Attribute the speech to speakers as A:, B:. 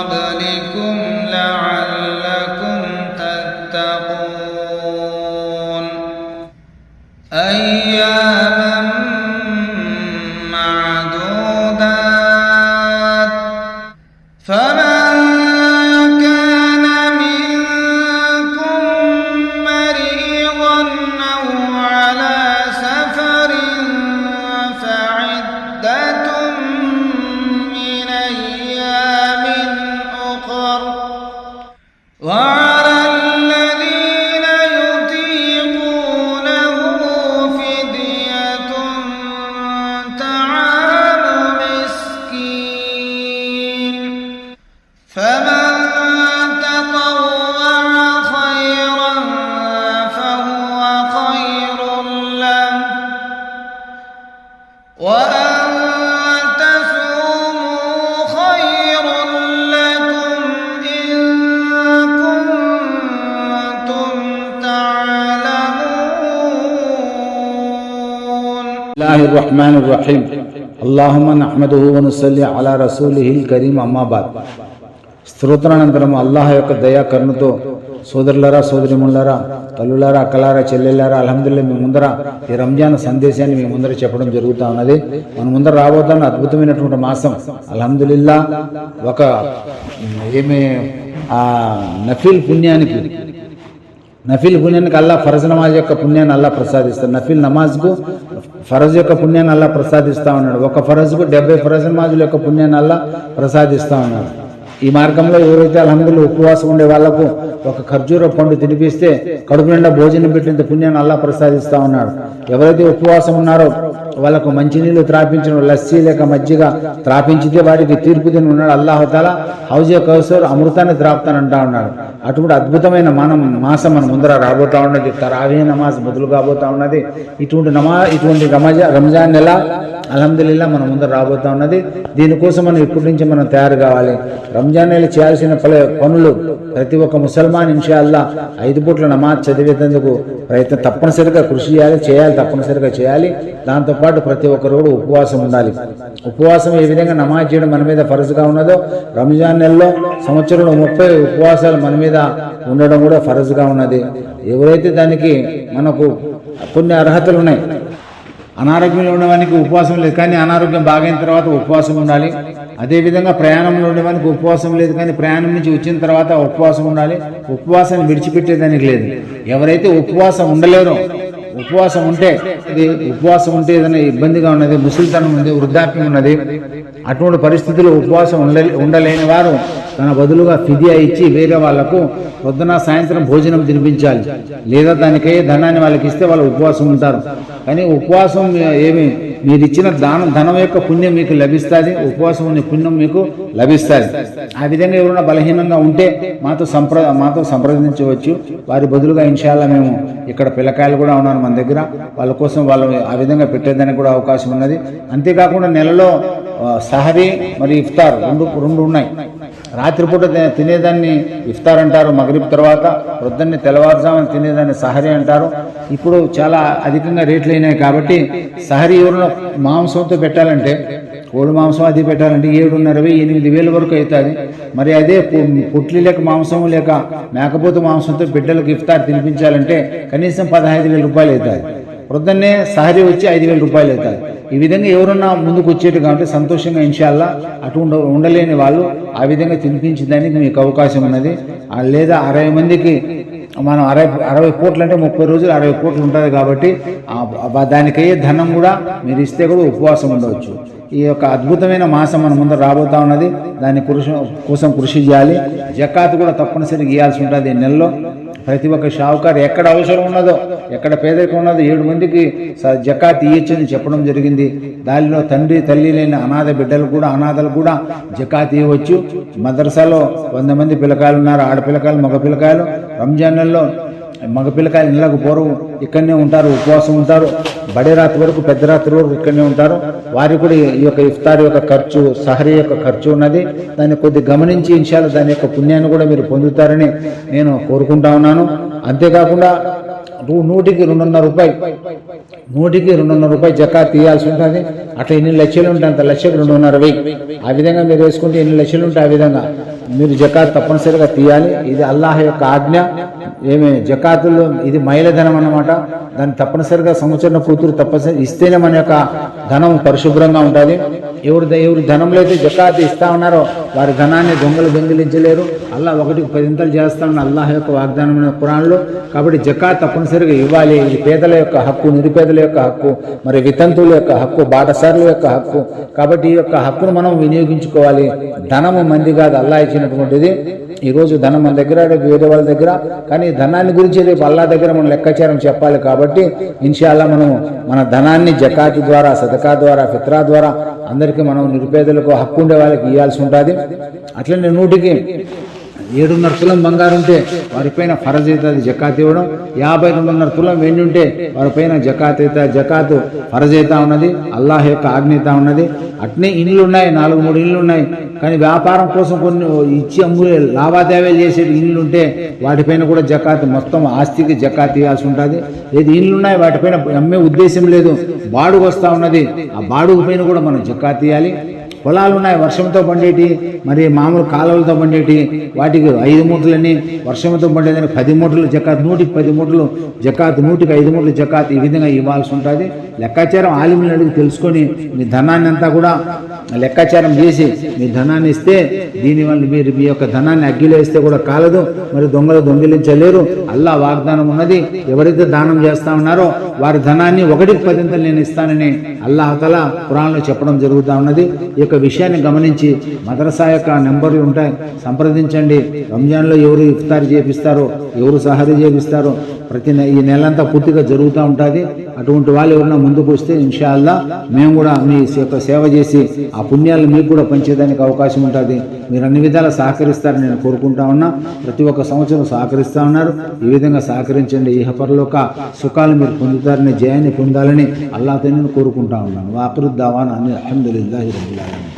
A: قبلكم
B: الله الرحمن الرحيم اللهم نحمده ونصلي على رسوله الكريم అమ్మా బాద్ స్తోత్రానంతరం అల్లాహ్ యొక్క దయా కరుణతో సోదరులారా సోదరిములారా తల్లులారా అక్కలారా చెల్లెళ్ళారా అల్హమ్దుల్లా మీ ముందర ఈ రంజాన్ సందేశాన్ని మీ ముందర చెప్పడం జరుగుతూ ఉన్నది. మన ముందర రాబోతున్న అద్భుతమైనటువంటి మాసం అల్హమ్దుల్లా ఒక ఏమి ఆ నఫీల్ పుణ్యానికి నఫీల్ పుణ్యానికి అల్లా ఫరజ్ నమాజ్ యొక్క పుణ్యాన్ని అల్లా ప్రసాదిస్తాడు. నఫీల్ నమాజ్కు ఫరజ్ యొక్క పుణ్యాన్ని అల్లా ప్రసాదిస్తూ ఉన్నాడు. ఒక ఫరజ్కు డెబ్బై ఫరజ్ నమాజుల యొక్క పుణ్యాన్ని అల్లా ప్రసాదిస్తూ ఉన్నాడు. ఈ మార్గంలో ఎవరైతే అల్హమ్దుల్లా ఉపవాసం ఉండే వాళ్ళకు ఒక ఖర్జూర పండు తినిపిస్తే కడుపు నిండా భోజనం పెట్టినంత పుణ్యాన్ని అల్లా ప్రసాదిస్తా ఉన్నాడు. ఎవరైతే ఉపవాసం ఉన్నారో వాళ్ళకు మంచినీళ్ళు త్రాపించిన లస్సీ లేక మజ్జిగ త్రాపించితే వాడికి తీర్పు తిని ఉన్నాడు అల్లాహతాల హౌజే కౌసర్ అమృతాన్ని త్రాపుతానంటా ఉన్నాడు. అటువంటి అద్భుతమైన మనం మాసం మన ముందర రాబోతా ఉన్నది. తరావీ నమాజ్ మొదలు కాబోతా ఉన్నది. ఇటువంటి నమా ఇటువంటి రమజా రంజాన్ నెల అల్హమ్దుల్లా మన ముందర రాబోతా ఉన్నది. దీనికోసం మనం ఇప్పటి నుంచి మనం తయారు కావాలి. రంజాన్ నెల చేయాల్సిన పలు పనులు ప్రతి ఒక్క ముసల్మాన్ ఇన్షాల్లా ఐదు పూట్ల నమాజ్ చదివేందుకు ప్రయత్నం తప్పనిసరిగా కృషి చేయాలి చేయాలి తప్పనిసరిగా చేయాలి. దాంతో పాటు ప్రతి ఒక్కరు కూడా ఉపవాసం ఉండాలి. ఉపవాసం ఏ విధంగా నమాజ్ చేయడం మన మీద ఫరజ్గా ఉన్నదో రంజాన్ నెలలో సంవత్సరంలో ముప్పై ఉపవాసాలు మన మీద ఉండడం కూడా ఫరజ్గా ఉన్నది. ఎవరైతే దానికి మనకు కొన్ని అర్హతలు ఉన్నాయి అనారోగ్యంలో ఉండేవానికి ఉపవాసం లేదు కానీ అనారోగ్యం బాగైన తర్వాత ఉపవాసం ఉండాలి. అదేవిధంగా ప్రయాణంలో ఉండేవానికి ఉపవాసం లేదు కానీ ప్రయాణం నుంచి వచ్చిన తర్వాత ఉపవాసం ఉండాలి. ఉపవాసాన్ని విడిచిపెట్టేదానికి లేదు. ఎవరైతే ఉపవాసం ఉండలేరో ఉపవాసం ఉంటే ఇది ఉపవాసం ఉంటే ఏదైనా ఇబ్బందిగా ఉన్నది ముసలితనం ఉంది వృద్ధాప్యం ఉన్నది అటువంటి పరిస్థితుల్లో ఉపవాసం ఉండలే ఉండలేని వారు తన బదులుగా ఫిదియా ఇచ్చి వేరే వాళ్ళకు పొద్దున సాయంత్రం భోజనం తినిపించాలి. లేదా దానికై ధనాన్ని వాళ్ళకి ఇస్తే వాళ్ళు ఉపవాసం ఉంటారు. కానీ ఉపవాసం ఏమి? మీరు ఇచ్చిన దానం ధనం యొక్క పుణ్యం మీకు లభిస్తుంది. ఉపవాసం ఉన్న పుణ్యం మీకు లభిస్తుంది. ఆ విధంగా ఎవరైనా బలహీనంగా ఉంటే మాతో సంప్ర మాతో సంప్రదించవచ్చు. వారి బదులుగా ఇన్షాల్లా మేము ఇక్కడ పిల్లకాయలు కూడా ఉన్నారు మన దగ్గర. వాళ్ళ కోసం వాళ్ళు ఆ విధంగా పెట్టేదానికి కూడా అవకాశం ఉన్నది. అంతేకాకుండా నెలలో సహరీ మరి ఇఫ్తార్ రెండు రెండు ఉన్నాయి. రాత్రిపూట తినేదాన్ని ఇఫ్తార్ అంటారు మగరిబ్ తర్వాత. ప్రొద్దున్నే తెల్లవారుజామున తినేదాన్ని సహరీ అంటారు. ఇప్పుడు చాలా అధికంగా రేట్లు అయినాయి కాబట్టి సహరి ఎవరిన మాంసంతో పెట్టాలంటే కోడి మాంసం అది పెట్టాలంటే ఏడున్నర వెయ్యి ఎనిమిది వేల వరకు అవుతుంది. మరి అదే పుట్లి లేక మాంసం లేక మేకపోతు మాంసంతో బిడ్డలకు ఇఫ్తార్ తినిపించాలంటే కనీసం పదహైదు వేల రూపాయలు అవుతుంది. ప్రొద్దున్నే సహరీ వచ్చి ఐదు వేల రూపాయలు అవుతాయి ఈ విధంగా ఎవరున్నా ముందుకు వచ్చేట్టు కాబట్టి సంతోషంగా ఇన్షాల్లా అటు ఉండ ఉండలేని వాళ్ళు ఆ విధంగా తినిపించడానికి మీకు అవకాశం ఉన్నది. లేదా అరవై మందికి మనం అరవై అరవై కోట్లు అంటే ముప్పై రోజులు అరవై కోట్లు ఉంటుంది కాబట్టి దానికయ్యే ధనం కూడా మీరు ఇస్తే కూడా ఉపవాసం ఉండవచ్చు. ఈ యొక్క అద్భుతమైన మాసం మన ముందు రాబోతా ఉన్నది. దాని కృషి కోసం కృషి చేయాలి. జకాత్ కూడా తప్పనిసరిగా ఇవ్వాల్సి ఉంటుంది ఈ నెలలో. ప్రతి ఒక్క షావుకారు ఎక్కడ అవసరం ఉన్నదో ఎక్కడ పేదరికం ఉన్నదో ఏడు మందికి స- జకాత్ ఇయ్యొచ్చని చెప్పడం జరిగింది. దానిలో తండ్రి తల్లి లేని అనాథ బిడ్డలు కూడా అనాథలు కూడా జకాత్ ఇవ్వచ్చు. మదర్సాలో వంద మంది పిల్లకాయలు ఉన్నారు ఆడపిల్లకాయలు మగ పిల్లకాయలు రంజాన్ నెలలో మగ పిల్లకాయలు ఇళ్ళకు పోరు ఇక్కడనే ఉంటారు ఉపవాసం ఉంటారు. బడి రాత్రి వరకు పెద్ద రాత్రి వరకు ఇక్కడనే ఉంటారు. వారి కూడా ఈ యొక్క ఇఫ్తార్ యొక్క ఖర్చు సహరీ యొక్క ఖర్చు ఉన్నది. దాన్ని కొద్ది గమనించి ఇన్షాలు దాని యొక్క పుణ్యాన్ని కూడా మీరు పొందుతారని నేను కోరుకుంటా ఉన్నాను. అంతేకాకుండా నూటికి రెండున్నర రూపాయి నూటికి రెండున్నర రూపాయి జకా తీయాల్సి ఉంటుంది. అట్లా ఎన్ని లక్షలు ఉంటే అంత లక్షకు రెండున్నర వెయ్యి ఆ విధంగా మీరు వేసుకుంటే ఎన్ని లక్షలు ఉంటే ఆ విధంగా. మీరు జకాత్ తప్పనిసరిగా తీయాలి. ఇది అల్లాహ్ యొక్క ఆజ్ఞ. ఏమి జకాతులు ఇది మైలధనం అన్నమాట. దాన్ని తప్పనిసరిగా సంవత్సరం కూతురు తప్పనిసరి ఇస్తేనే మన యొక్క ధనం పరిశుభ్రంగా ఉంటుంది ఎవరు ఎవరు ధనంలో అయితే జకాత్ ఇస్తా ఉన్నారో వారి ధనాన్ని దొంగలు దొంగిలించలేరు. అల్లా ఒకటికి పదింతలు చేస్తామని అల్లాహ్ యొక్క వాగ్దానం కురాన్లో. కాబట్టి జకాత్ తప్పనిసరిగా ఇవ్వాలి. ఇది పేదల యొక్క హక్కు నిరుపేదల యొక్క హక్కు మరి వితంతువుల యొక్క హక్కు బాటసారుల యొక్క హక్కు. కాబట్టి ఈ యొక్క హక్కును మనం వినియోగించుకోవాలి. ధనము మంది కాదు అల్లా ఇచ్చినటువంటిది ఈరోజు ధనం మన దగ్గర రేపు వేరే వాళ్ళ దగ్గర. కానీ ధనాన్ని గురించి రేపు అల్లా దగ్గర మనం లెక్కాచారం చెప్పాలి కాబట్టి ఇన్షాల్లా మనం మన ధనాన్ని జకాతి ద్వారా సదకా ద్వారా ఫిత్రా ద్వారా అందరికీ మనం నిరుపేదలకు హక్కు ఉండే వాళ్ళకి ఇవ్వాల్సి ఉంటుంది. అట్లనే నూటికి ఏడున్నర తులం బంగారు ఉంటే వారిపైన ఫరజ్ అవుతుంది జకాత్ ఇవ్వడం యాభై రెండున్నర తులం వెండి ఉంటే వారిపైన జకాత్ అయితే జకాత్ ఫరజ్ అవుతా ఉన్నది అల్లాహ్ యొక్క ఆజ్ఞత ఉన్నది. అట్నే ఇండ్లు ఉన్నాయి నాలుగు మూడు ఇండ్లు ఉన్నాయి కానీ వ్యాపారం కోసం కొన్ని ఇచ్చి అమ్ము లావాదేవీలు చేసే ఇండ్లు ఉంటే వాటిపైన కూడా జకాత్ మొత్తం ఆస్తికి జకాత్ ఇవ్వాల్సి ఉంటుంది. లేదు ఇండ్లు ఉన్నాయి వాటిపైన అమ్మే ఉద్దేశం లేదు. బాడుగు వస్తూ ఉన్నది. ఆ బాడుగు పైన కూడా మనం జకాత్ ఇవ్వాలి పొలాలు ఉన్నాయి వర్షంతో పండేటి మరి మామూలు కాలువలతో పండేటి వాటికి ఐదు మూటలని వర్షంతో పండేదని పది మూటలు జకాత్ నూటికి పది మూటలు జకాత్ నూటికి ఐదు మూటలు జకాత్ ఈ విధంగా ఇవ్వాల్సి ఉంటుంది. లెక్కాచారం ఆలిములను అడిగి తెలుసుకొని మీ ధనాన్ని అంతా కూడా లెక్కాచారం చేసి మీ ధనాన్ని ఇస్తే దీనివల్ల మీరు మీ యొక్క ధనాన్ని అగ్గిలో ఇస్తే కూడా కాలదు. మరి దొంగలు దొంగిలించలేరు. అల్లా వాగ్దానం ఉన్నది. ఎవరైతే దానం చేస్తా ఉన్నారో వారి ధనాన్ని ఒకటికి పదింతలు నేను ఇస్తానని అల్లాహతల పురాణంలో చెప్పడం జరుగుతూ ఉన్నది. ఈ యొక్క విషయాన్ని గమనించి మదరసా యొక్క నెంబర్లు ఉంటాయి. సంప్రదించండి. రంజాన్లో ఎవరు ఇఫ్తార్ చేపిస్తారో ఎవరు సహరీ చేపిస్తారో ప్రతి నె- ఈ నెలంతా పూర్తిగా జరుగుతూ ఉంటుంది. అటువంటి వాళ్ళు ఎవరైనా ముందుకు వస్తే ఇన్షాల్లా మేము కూడా మీ యొక్క సేవ చేసి ఆ పుణ్యాలు మీకు కూడా పంచేదానికి అవకాశం ఉంటుంది. మీరు అన్ని విధాలా సహకరిస్తారని నేను కోరుకుంటా ఉన్నా. ప్రతి ఒక్క సంవత్సరం సహకరిస్తూ ఉన్నారు. ఈ విధంగా సహకరించండి. ఈ పరలోక సుఖాలు మీరు పొందుతారని జయాన్ని పొందాలని అల్లాహ్ నేను కోరుకుంటా ఉన్నాను. వాకరుద్దావాన్ అని అహమ్దుల్లాహి రబ్బుల్